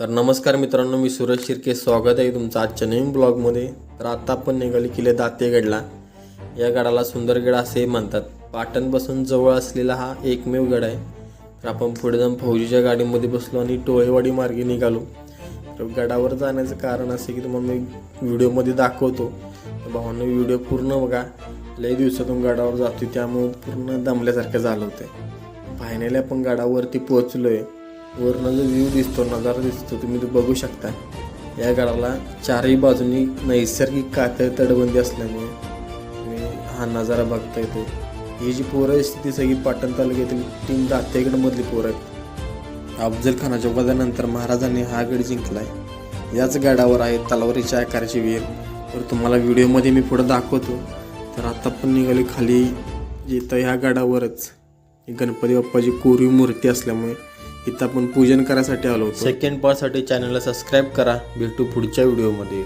तर नमस्कार मित्रांनो मी सुरज शिर्के. स्वागत आहे तुमचं आजच्या नवीन ब्लॉगमध्ये. तर आता आपण निघाली किल्ले दातेगडला या गडाला सुंदरगड असे म्हणतात. पाटणपासून जवळ असलेला हा एकमेव गड आहे. तर आपण पुढे जाऊन फौजीच्या गाडीमध्ये बसलो आणि टोळेवाडी मार्गे निघालो. तर गडावर जाण्याचं कारण असे की तुम्हाला मी व्हिडिओमध्ये दाखवतो. तर भावांना व्हिडिओ पूर्ण बघा. लई दिवसातून गडावर जातो त्यामुळे पूर्ण दमल्यासारखं झालं होतं. फायनली आपण गडावरती पोहोचलोय. वरनं जो व्ह्यू दिसतो नजारा दिसतो तुम्ही तो बघू शकता. या गडाला चारही बाजूनी नैसर्गिक कातळ तटबंदी असल्यामुळे तुम्ही हा नजारा बघता येतो. ही जी पोरं स्थिती सगळी पाटण तालुक्यातील टीम दातेगडमधली पोरं आहेत. अफजल खानाच्या वधानंतर महाराजांनी हा गड जिंकलाय. याच गडावर आहे तलवारीच्या आकाराची विहीर. तर तुम्हाला व्हिडिओमध्ये मी पुढं दाखवतो. तर आता पण निघाली खाली जिथं ह्या गडावरच. गणपती बाप्पाची कोरीव मूर्ती असल्यामुळे इथं आपण पूजन करायसाठी आलो होतो. सेकंड पार्टसाठी चॅनलला सबस्क्राईब करा. भेटू पुढच्या व्हिडिओमध्ये